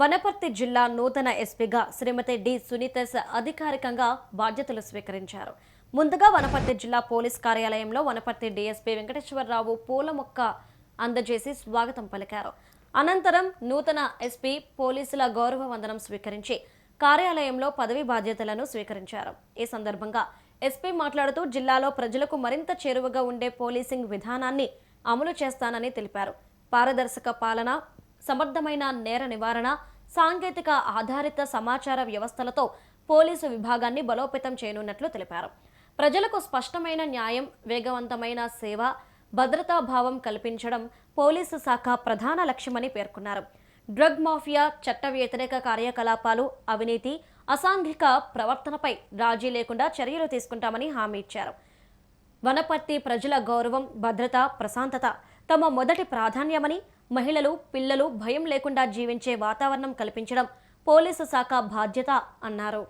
వనపర్తి జిల్లా నూతన ఎస్పీగా శ్రీమతి డి. సునీతస్ అధికారికంగా బాధ్యతలు స్వీకరించారు. ముందుగా వనపర్తి జిల్లా పోలీస్ కార్యాలయంలో వనపర్తి డీఎస్పీ వెంకటేశ్వరరావు పూల మొక్క అందజేసి స్వాగతం పలికారు. అనంతరం నూతన ఎస్పీ పోలీసుల గౌరవ వందనం స్వీకరించి కార్యాలయంలో పదవి బాధ్యతలను స్వీకరించారు. ఈ సందర్భంగా ఎస్పీ మాట్లాడుతూ జిల్లాలో ప్రజలకు మరింత చేరువగా ఉండే పోలీసింగ్ విధానాన్ని అమలు చేస్తానని తెలిపారు. పారదర్శక పాలన సమర్థమైన నేర నివారణ సాంకేతిక ఆధారిత సమాచార వ్యవస్థలతో పోలీసు విభాగాన్ని బలోపేతం చేయనున్నట్లు తెలిపారు. ప్రజలకు స్పష్టమైన న్యాయం వేగవంతమైన సేవ భద్రతాభావం కల్పించడం పోలీసు శాఖ ప్రధాన లక్ష్యమని పేర్కొన్నారు. డ్రగ్ మాఫియా చట్ట వ్యతిరేక కార్యకలాపాలు అవినీతి అసాంఘిక ప్రవర్తనపై రాజీ లేకుండా చర్యలు తీసుకుంటామని హామీ ఇచ్చారు. వనపర్తి ప్రజల గౌరవం భద్రత ప్రశాంతత తమ మొదటి ప్రాధాన్యమని మహిళలు పిల్లలు భయం లేకుండా జీవించే వాతావరణం కల్పించడం పోలీసు శాఖ బాధ్యత అన్నారు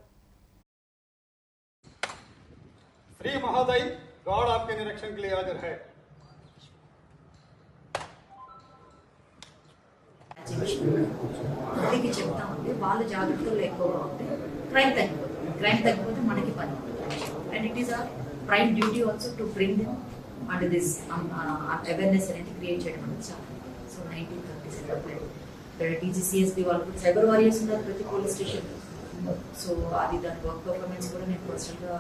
श्री महोदय गॉड आपके निरीक्षण के लिए हाजिर है అందరికీ చెప్తామండి వాళ్ళు జాగ్రత్తలు ఎక్కువగా ఉంటే క్రైమ్ తగ్గిపోతుంది క్రైమ్ తగ్గిపోతే మనకి పని and it is a prime duty also to bring them and this awareness అనేది క్రియేట్ చేయడం అనేది చాలా సో నైన్టీన్ థర్టీ ఇక్కడ డీజీసీఎస్బీ వాళ్ళు సైబర్ వారియర్స్ ఉన్నారు ప్రతి పోలీస్ స్టేషన్ సో అది దాని వర్క్ పర్ఫార్మెన్స్ కూడా నేను పర్సనల్గా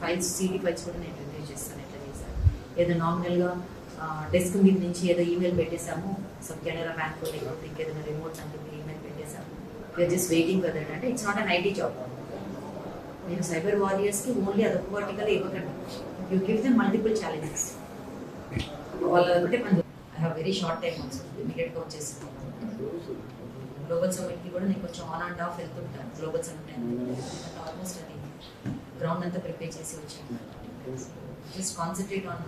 ఫైల్స్ సీడీ ఫైల్స్ కూడా నేను రిలీజ్ చేస్తాను ఎట్లా చేశాను ఏదో నామినల్గా డెస్క్ మీద నుంచి ఏదో ఈమెయిల్ పెట్టేశాము సమ్ కెనరా బ్యాంక్ లేకపోతే ఇంకేదైనా రిమోట్ అంటే email పెట్టేశాము you're just waiting for that అంటే it's not an IT job నేను సైబర్ వారియర్స్కి ఓన్లీ అదొక వర్టికల్ ఇవ్వకండి. You give them multiple challenges వాళ్ళ అంటే I have very short time also ఇమీడియట్గా వచ్చేసి గ్లోబల్ సమ్మిట్కి కూడా నేను కొంచెం ఆన్ అండ్ ఆఫ్ వెళ్తుంటాను గ్లోబల్ సమ్మిట్ ఆల్మోస్ట్ అది గ్రౌండ్ అంతా ప్రిపేర్ చేసి వచ్చాను. Just concentrate on